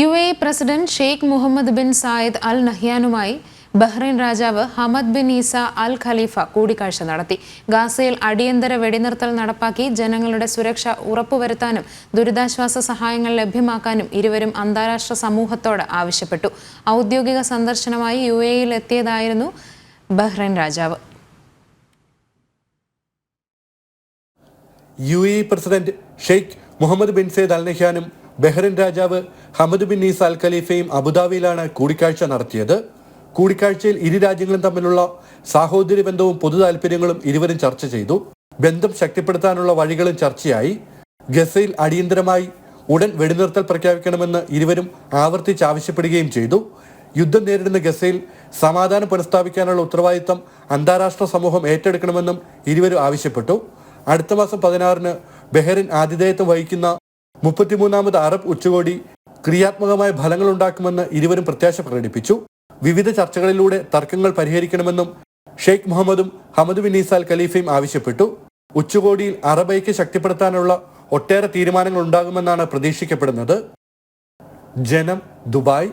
U A president Sheikh Mohammed bin Zayed Al നഹ്യാനുമായി Bahrain രാജാവ് Hamad bin Isa Al Khalifa കൂടിക്കാഴ്ച നടത്തി. ഗാസയിൽ അടിയന്തര വെടിനിർത്തൽ നടപ്പാക്കി ജനങ്ങളുടെ സുരക്ഷ ഉറപ്പുവരുത്താനും ദുരിതാശ്വാസ സഹായങ്ങൾ ലഭ്യമാക്കാനും ഇരുവരും അന്താരാഷ്ട്ര സമൂഹത്തോട് ആവശ്യപ്പെട്ടു. ഔദ്യോഗിക സന്ദർശനമായി യു എയിൽ എത്തിയതായിരുന്നു ബഹ്റൈൻ രാജാവ്. U A president Sheikh Mohammed bin Zayed Al നഹ്യാനും Bahrain രാജാവ് ഹമദ് ബിൻ ഈസ അൽ ഖലീഫയും അബുദാബിയിലാണ് കൂടിക്കാഴ്ച നടത്തിയത്. കൂടിക്കാഴ്ചയിൽ ഇരു രാജ്യങ്ങളും തമ്മിലുള്ള സാഹോദര്യ ബന്ധവും പൊതു താൽപര്യങ്ങളും ഇരുവരും ചർച്ച ചെയ്തു. ബന്ധം ശക്തിപ്പെടുത്താനുള്ള വഴികളും ചർച്ചയായി. ഗസയിൽ അടിയന്തരമായി ഉടൻ വെടിനിർത്തൽ പ്രഖ്യാപിക്കണമെന്ന് ഇരുവരും ആവർത്തിച്ച് ആവശ്യപ്പെടുകയും ചെയ്തു. യുദ്ധം നേരിടുന്ന ഗസയിൽ സമാധാനം പുനഃസ്ഥാപിക്കാനുള്ള ഉത്തരവാദിത്തം അന്താരാഷ്ട്ര സമൂഹം ഏറ്റെടുക്കണമെന്നും ഇരുവരും ആവശ്യപ്പെട്ടു. അടുത്ത മാസം പതിനാറിന് ബഹ്റിൻ ആതിഥേയത്വം വഹിക്കുന്ന മുപ്പത്തിമൂന്നാമത് അറബ് ഉച്ചകോടി ക്രിയാത്മകമായ ഫലങ്ങൾ ഉണ്ടാക്കുമെന്ന് ഇരുവരും പ്രത്യാശ പ്രകടിപ്പിച്ചു. വിവിധ ചർച്ചകളിലൂടെ തർക്കങ്ങൾ പരിഹരിക്കണമെന്നും ഷെയ്ഖ് മുഹമ്മദും ഹമദ് ബിൻ ഈസാൽ ഖലീഫയും ആവശ്യപ്പെട്ടു. ഉച്ചകോടിയിൽ അറബ് ഐക്യ ശക്തിപ്പെടുത്താനുള്ള ഒട്ടേറെ തീരുമാനങ്ങൾ ഉണ്ടാകുമെന്നാണ് പ്രതീക്ഷിക്കപ്പെടുന്നത്. ജനം ദുബായ്